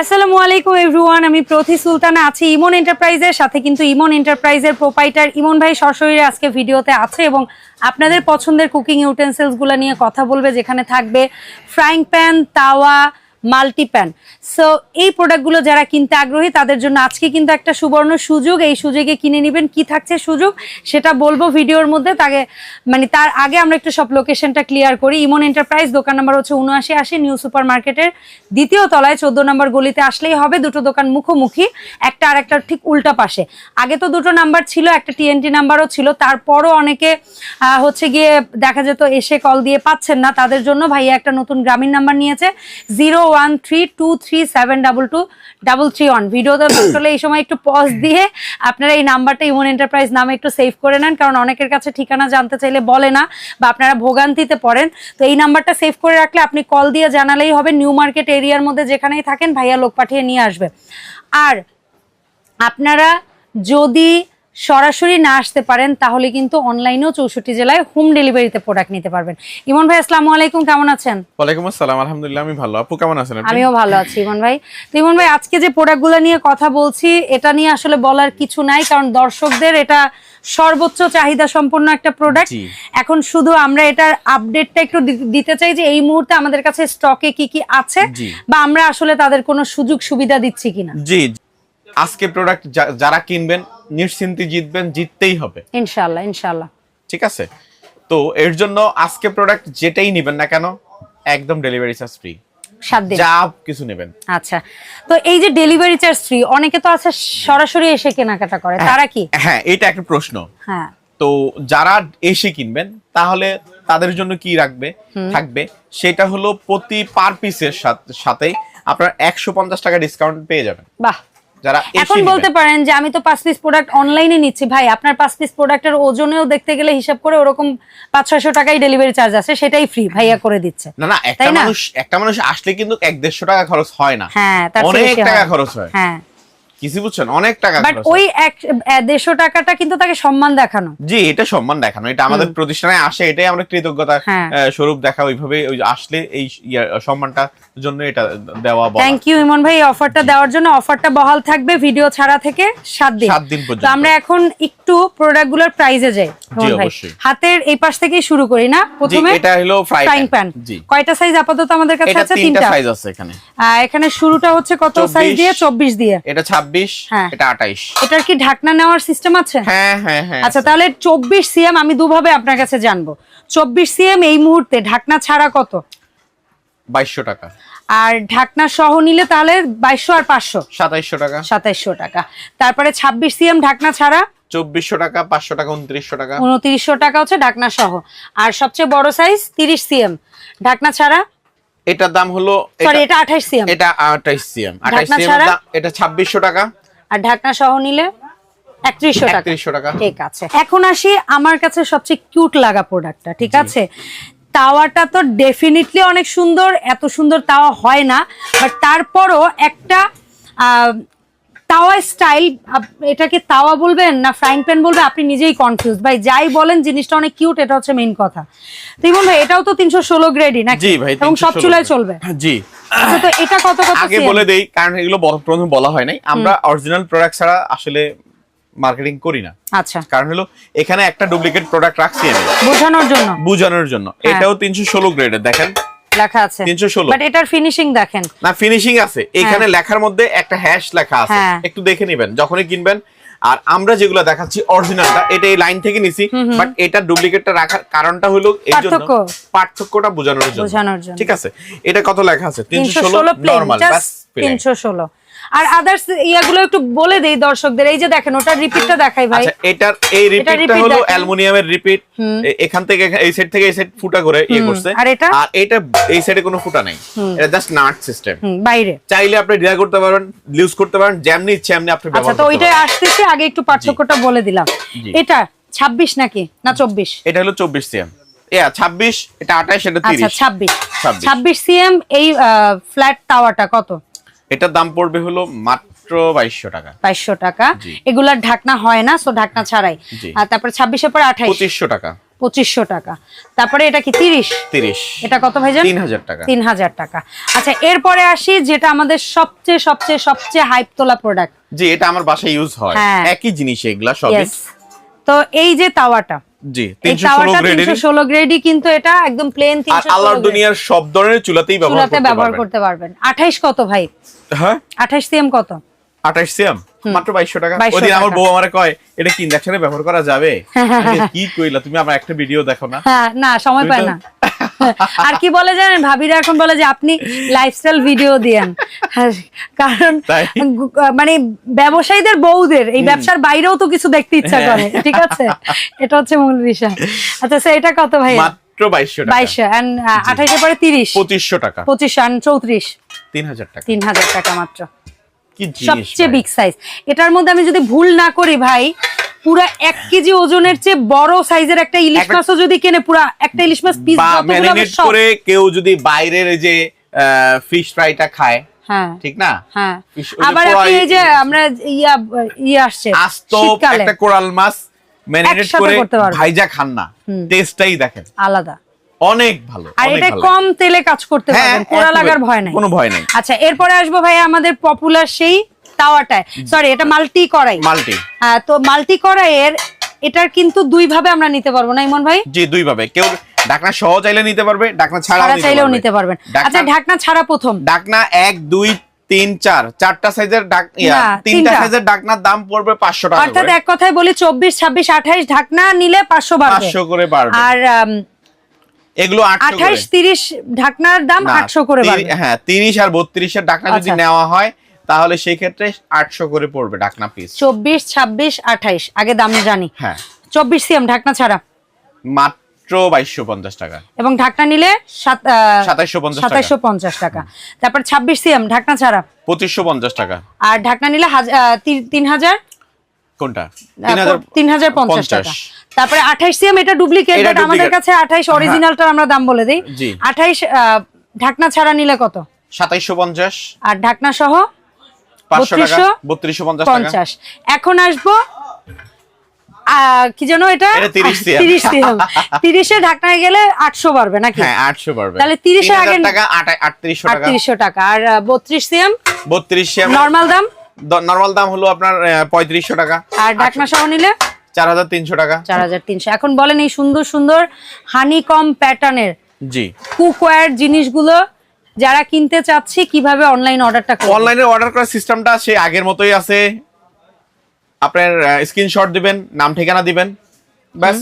আসসালামু আলাইকুম এভরিওয়ান, আমি প্রতি সুলতানা আছি ইমন এন্টারপ্রাইজের সাথে। কিন্তু ইমন এন্টারপ্রাইজের প্রোপাইটার ইমন ভাই সশরীরে আজকে ভিডিওতে আছে এবং আপনাদের পছন্দের কুকিং ইউটেন্সিলসগুলো নিয়ে কথা বলবে, যেখানে থাকবে ফ্রাইং প্যান তাওয়া মাল্টি প্যান সো এই প্রোডাক্টগুলো যারা কিনতে আগ্রহী, তাদের জন্য আজকে কিন্তু একটা সুবর্ণ সুযোগ। এই সুযোগে কিনে নেবেন, কি থাকছে সুযোগ, সেটা বলব ভিডিওর মধ্যে। তাকে মানে তার আগে আমরা একটু সব লোকেশনটা ক্লিয়ার করি। ইমন এন্টারপ্রাইজ দোকান নাম্বার হচ্ছে উনআশি আশি নিউ সুপার মার্কেটের দ্বিতীয় তলায় চোদ্দ নম্বর গলিতে আসলেই হবে। দুটো দোকান মুখোমুখি, একটা আর একটা ঠিক উল্টা পাশে। আগে তো দুটো নাম্বার ছিল, একটা টিএনটি নাম্বারও ছিল। তারপরও অনেকে হচ্ছে গিয়ে দেখা যেত, এসে কল দিয়ে পাচ্ছেন না। তাদের জন্য ভাইয়া একটা নতুন গ্রামীণ নাম্বার নিয়েছে। Zero one three two three seven double two double three one ভিডিওতে আসলে এই সময় একটু পজ দিয়ে আপনারা এই নাম্বারটা ইমন এন্টারপ্রাইজ নামে একটু সেভ করে নেন, কারণ অনেকের কাছে ঠিকানা জানতে চাইলে বলে না বা আপনারা ভোগান্তিতে পড়েন। তো এই নাম্বারটা সেভ করে রাখলে আপনি কল দিয়ে জানালেই হবে নিউ মার্কেট এরিয়ার মধ্যে যেখানেই থাকেন, ভাইয়া লোক পাঠিয়ে নিয়ে আসবে। আর আপনারা যদি সরাসরি না আসতে পারেন তাহলে কিন্তু অনলাইনেও চৌষট্টি জেলায় হোম ডেলিভারিতে প্রোডাক্ট নিতে পারবেন। ইমন ভাই আসসালামু আলাইকুম কেমন আছেন? ওয়ালাইকুম আসসালাম আলহামদুলিল্লাহ আমি ভালো। আপু কেমন আছেন আমিও ভালো আছি ইমন ভাই। তো ইমন ভাই আজকে যে প্রোডাক্টগুলো নিয়ে কথা বলছি এটা নিয়ে আসলে বলার কিছু নাই কারণ দর্শকদের এটা সর্বোচ্চ চাহিদা সম্পন্ন একটা প্রোডাক্ট এখন শুধু আমরা এটার আপডেটটা একটু দিতে চাই যে এই মুহূর্তে আমাদের কাছে স্টকে কি কি আছে বা আমরা আসলে তাদের কোনো সুযোগ সুবিধা দিচ্ছি কিনা? জি আজকে প্রোডাক্ট যারা কিনবেন নিশ্চিন্তে জিতবেন জিততেই হবে। ইনশাআল্লাহ ইনশাল্লাহ ঠিক আছে? তো এর জন্য আজকে প্রোডাক্ট যেটাই নেবেন না কেন একদম ডেলিভারি চার্জ ফ্রি যা কিছু নেবেন। আচ্ছা। তো এই যে ডেলিভারি চার্জ ফ্রি অনেকে তো আছে সরাসরি এসে কেনাকাটা করে তারা কি? হ্যাঁ এটা একটা প্রশ্ন। হ্যাঁ। তো যারা এসে কিনবেন তাহলে তাদের জন্য কি রাখবে? থাকবে সেটা হলো প্রতি পার পিসের সাথে আপনার একশো পঞ্চাশ টাকা ডিসকাউন্ট পেয়ে যাবেন। বাহ। যারা এখন বলতে পারেন যে আমি তো পাঁচ পিস প্রোডাক্ট অনলাইনে নিচ্ছি। ভাই আপনার পাঁচ পিস প্রোডাক্টের ওজনেও দেখতে গেলে হিসাব করে ওরকম পাঁচ ছয়শো টাকাই ডেলিভারি চার্জ আছে সেটাই ফ্রি ভাইয়া করে দিচ্ছে। না না একটা? মানুষ একটা মানুষ আসলে কিন্তু এক দেড়শো টাকা খরচ হয় না। হ্যাঁ অনেক টাকা খরচ হয়। হ্যাঁ। কিছু বুঝছেন? অনেক টাকা বাট ওই হয়। এক দেড়শো টাকাটা কিন্তু তাকে সম্মান দেখানো। জি এটা সম্মান দেখানো। এটা আমাদের প্রতিষ্ঠানে আসে এটাই আমরা কৃতজ্ঞতা হ্যাঁ। স্বরূপ দেখা ওইভাবে ওই আসলে এই সম্মানটা জন্য এটা দেওয়া থ্যাংক ইউ ইমন ভাই এই অফারটা দেওয়ার জন্য। অফারটা বহাল থাকবে ভিডিও ছাড়া থেকে সাত দিন। সাত দিন পর্যন্ত। তো আমরা এখন একটু প্রোডাক্টগুলোর প্রাইজে যাই অবশ্যই। হাতের এই পাশ থেকেই শুরু করি না? প্রথমে এটা হলো ফ্রাইং প্যান কয়টা সাইজ আপাতত আমাদের কাছে আছে? তিনটা সাইজ আছে এখানে। এখানে শুরুটা হচ্ছে কত সাইজ দিয়ে? চব্বিশ দিয়ে। এটা 26 হ্যাঁ। এটা 28 এটার কি ঢাকনা নেওয়ার সিস্টেম আছে? হ্যাঁ হ্যাঁ হ্যাঁ আচ্ছা তাহলে চব্বিশ সিএম আমি দুভাবে আপনার কাছে জানব। চব্বিশ সিএম এই মুহূর্তে ঢাকনা ছাড়া কত? 2200 টাকা। আর ঢাকনা সহ নিলে তাহলে বাইশশো আর পাঁচশো? 2700 টাকা। সাতাইশশো টাকা। তারপরে ছাব্বিশ সিএম ঢাকনা ছাড়া? 2400 টাকা 500 টাকা 2900 টাকা। উনত্রিশশো টাকা হচ্ছে ঢাকনা সহ। আর সবচেয়ে বড় সাইজ তিরিশ সিএম ঢাকনা ছাড়া? এটার দাম হলো সরি এটা এটা আঠাশ সিএম। এটা 28 সিএম। 28 সিএম? এটা 2600 টাকা। আর ঢাকনা সহ নিলে একত্রিশশো টাকা। 3100 টাকা। ঠিক আছে। এখন আসি আমার কাছে সবচেয়ে কিউট লাগা প্রোডাক্টটা ঠিক আছে? তাওয়াটা তো ডেফিনেটলি অনেক সুন্দর এত সুন্দর তাওয়া হয় না বাট তারপরও একটা আহ, তাওয়া স্টাইল এটাকে তাওয়া বলবেন না ফ্রাইং প্যান বলবে? আপনি নিজেই কনফিউজ ভাই যাই বলেন জিনিসটা অনেক কিউট এটা হচ্ছে মেইন কথা। তো ইমন ভাই এটাও তো তিনশো ষোলো গ্রেডই ভাই এবং সব চুলায় চলবে? জি। আচ্ছা তো এটা কত কত আগে বলে দেই কারণ এগুলো প্রথমে বলা হয় নাই। আমরা অরিজিনাল প্রোডাক্ট ছাড়া আসলে মার্কেটিং করি না। আচ্ছা। কারণ হলো এখানে একটা ডুপ্লিকেট প্রোডাক্ট রাখছি আমি। বোঝানোর জন্য। বোঝানোর জন্য। হ্যাঁ। এটাও তিনশো ষোলো গ্রেডের দেখেন লেখা আছে। 316 বাট এটার ফিনিশিং দেখেন। না ফিনিশিং আছে। এখানে লেখার মধ্যে একটা হ্যাশ লেখা আছে। হ্যাঁ। একটু দেখে নেবেন যখনই কিনবেন। আর আমরা যেগুলো দেখাচ্ছি অরিজিনালটা এটা এই লাইন থেকে নিছি। বাট এটা ডুপ্লিকেটটা রাখার কারণটা হলো এই জন্য পার্থক্যটা বোঝানোর জন্য। ঠিক আছে? এটা কত লেখা আছে? তিনশো তিনশো ষোলো ষোলো প্লেন নর্মাল বাস তিনশো ষোলো। আর আদার্স ইয়াগুলো একটু বলে দেই দর্শকদের। এই যে দেখেন ওটার রিপিটটা দেখাই ভাই। আচ্ছা এটার এই রিপিটটা হলো অ্যালুমিনিয়ামের রিপিট এখান থেকে এই সাইড থেকে এই সাইড ফুটা করে ইয়ে করছে। আর এটা? আর এটা এই সাইডে কোনো ফুটা নাই। এটা জাস্ট নাট সিস্টেম বাইরে। চাইলে আপনি ডিয়া করতে পারবেন ইউজ করতে পারেন যেমনি ইচ্ছে এমনি আপনি ব্যবহার আচ্ছা তো ওইটাই আসতেছে আগে একটু পার্থক্যটা বলে দিলাম। এটা ছাব্বিশ নাকি? না চব্বিশ? এটা হলো চব্বিশ সিএম এ ছাব্বিশ এটা আঠাশ এটা 30 আচ্ছা তিরিশ। ছাব্বিশ। 26 ছাব্বিশ সিএম এই ফ্ল্যাট টাওয়ারটা কত? এটার দাম পড়বে হলো মাত্র বাইশশো টাকা। বাইশশো টাকা। এগুলার ঢাকনা হয় না সো ঢাকনা ছাড়াই। আর তারপরে ছাব্বিশের পরে আঠাইশ। পঁচিশশো টাকা। পঁচিশশো টাকা। তারপরে এটা কি তিরিশ? তিরিশ। এটা কত ভাইজান? তিন হাজার টাকা। তিন হাজার টাকা। আচ্ছা এরপরে আসি যেটা আমাদের সবচেয়ে সবচেয়ে সবচেয়ে হাইপ তোলা প্রোডাক্ট জি এটা আমার বাসায় ইউজ হয়। হ্যাঁ। একই জিনিস এগুলা সবই। তো এই যে তাওয়াটা জি গ্রেডের গ্রেডই কিন্তু এটা একদম প্লেন আর আল্লাহর দুনিয়ার সব ধরনের চুলাতেই ব্যবহার করতে ব্যবহার পারবেন। করতে পারবেন। আঠাইশ কত ভাই? হ্যাঁ? সিএম কত? সিএম? মাত্র টাকা? 2200 আমার বউ আমারে কয় এটা কি ইন্ডাকশনে ব্যবহার করা যাবে? কি কইলা? তুমি আমার একটা ভিডিও দেখো না? হ্যাঁ না সময় পায় না। আর কি বলে জানেন? ভাবিরা এখন বলে যে আপনি লাইফস্টাইল ভিডিও হ্যাঁ, কারণ মানে ব্যবসায়ীদের বউদের এই ব্যবসার বাইরেও তো কিছু দেখতে ইচ্ছা হ্যাঁ। করে ঠিক আছে? এটা হচ্ছে মূল বিষয়। আচ্ছা সে এটা কত ভাই মাত্র বাইশশো টাকা। বাইশশো অ্যান্ড আঠাইশে পরে তিরিশ। পঁচিশশো টাকা। পঁচিশশো চৌত্রিশ। তিন হাজার টাকা। তিন হাজার টাকা মাত্র। কি জিনিস সবচেয়ে বিগ সাইজ এটার মধ্যে আমি যদি ভুল না করি ভাই পুরো এক কেজি ওজনের চেয়ে বড় সাইজের একটা ইলিশ মাছও যদি কেনে পুরো একটা ইলিশ মাছ পিস ম্যারিনেট করে কেউ যদি বাইরের যে ফিশ ফ্রাইটা খায় হ্যাঁ। ঠিক না? হ্যাঁ। Fish- ওই যে আবার আপনি এই যে আমরা ইয়া ইয়ে আসছে আস্ত একটা কোরাল মাছ ম্যারিনেট করে করতে ভাইজা খান না। টেস্টটাই দেখেন। আলাদা। অনেক ভালো আর এটা কম তেলে কাজ করতে হ্যাঁ, পারবেন কোড়া লাগার ভয় নাই। কোনো ভয় নাই। আচ্ছা এরপরে আসব ভাই আমাদের পপুলার সেই তাওয়াটায়। সরি এটা মাল্টি কড়াই। মাল্টি। হ্যাঁ তো মাল্টি কড়াইয়ের এটার কিন্তু দুই ভাবে আমরা নিতে পারব না ইমন ভাই? জি দুই ভাবে কেউ ডাকনা সহ চাইলে নিতে পারবে ছাড়াও ছাড়া চাইলেও নিতে পারবেন। আচ্ছা ঢাকনা ছাড়া প্রথম। ডাকনা এক দুই তিন চার। চারটা সাইজের তিনটা। সাইজের ডাকনার দাম পড়বে পাঁচশো টাকা অর্থাৎ এক কথায় বলি চব্বিশ ছাব্বিশ আঠাইশ ঢাকনা নিলে পাঁচশো পাঁচশো করে বাড়বে। আর এগুলো আঠাইশ তিরিশ ঢাকনার দাম আটশো করে হ্যাঁ তিরিশ আর বত্রিশের ডাকনা যদি আচ্ছা। নেওয়া হয় তাহলে সেই ক্ষেত্রে আটশো করে পড়বে ডাকনা পিস চব্বিশ ছাব্বিশ আঠাইশ। আগে দাম জানি। হ্যাঁ। চব্বিশ সিএম ঢাকনা ছাড়া। মাত্র বাইশশো পঞ্চাশ টাকা। এবং ঢাকনা নিলে সাতাইশশো পঞ্চাশ টাকা। তারপর ছাব্বিশ সিএম ঢাকনা ছাড়া। পঁচিশশো পঞ্চাশ টাকা। আর ঢাকনা নিলে তিন হাজার? কোনটা? তিন হাজার পঞ্চাশ টাকা। তারপরে আঠাইশ সিএম এটা ডুপ্লিকেট আমাদের কাছে আঠাইশ অরিজিনালটার আমরা দাম বলে দিই। আঠাইশ ঢাকনা ছাড়া নিলে কত? সাতাইশশো পঞ্চাশ। আর ঢাকনা সহ এখন আসব কি যেন এটা? এটা 30 CM তিরিশ সিএম ঢাকনায় গেলে আটশো বাড়বে নাকি? হ্যাঁ আটশো পারবে তাহলে 30 আগে- আটত্রিশশো টাকা। আর বত্রিশ সিএম? বত্রিশ নর্মাল দাম? নর্মাল দাম হলো আপনার পঁয়ত্রিশশো টাকা। আর ঢাকনা সহ নিলে? চার হাজার তিনশো টাকা। চার হাজার তিনশো। এখন বলেন এই সুন্দর সুন্দর হানি কম প্যাটার্নের জি। কুকওয়্যার জিনিসগুলো যারা কিনতে চাচ্ছে কীভাবে অনলাইন অর্ডারটা করবে? অনলাইনে অর্ডার করার সিস্টেমটা সে আগের মতোই আছে। আপনার স্ক্রিনশট দিবেন নাম ঠিকানা দিবেন। ব্যাস।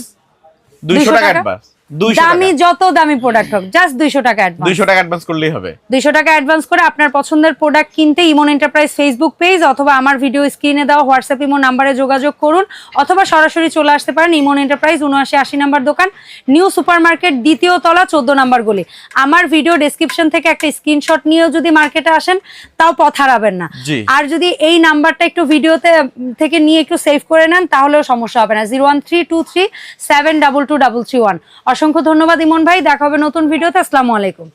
দুইশো 200 টাকা? অ্যাডভান্স দামি যত দামি প্রোডাক্ট হোক জাস্ট দুইশো টাকা অ্যাডভান্স দুইশো টাকা অ্যাডভান্স করলেই হবে। দুইশো টাকা অ্যাডভান্স করে আপনার পছন্দের প্রোডাক্ট কিনতে ইমন এন্টারপ্রাইজ ফেসবুক পেজ অথবা আমার ভিডিও স্ক্রিনে দেওয়া হোয়াটসঅ্যাপ ইমো নাম্বারে যোগাযোগ করুন অথবা সরাসরি চলে আসতে পারেন ইমন এন্টারপ্রাইজ উনআশি আশি নাম্বার দোকান নিউ সুপার মার্কেট দ্বিতীয় তলা চোদ্দ নাম্বার গলি। আমার ভিডিও ডেসক্রিপশন থেকে একটা স্ক্রিনশট নিয়েও যদি মার্কেটে আসেন তাও পথ হারাবেন না। আর যদি এই নাম্বারটা একটু ভিডিওতে থেকে নিয়ে একটু সেভ করে নেন তাহলেও সমস্যা হবে না। Zero one three two three seven double two double three one অসংখ্য ধন্যবাদ ইমন ভাই। দেখা হবে নতুন ভিডিওতে। আসসালামু আলাইকুম।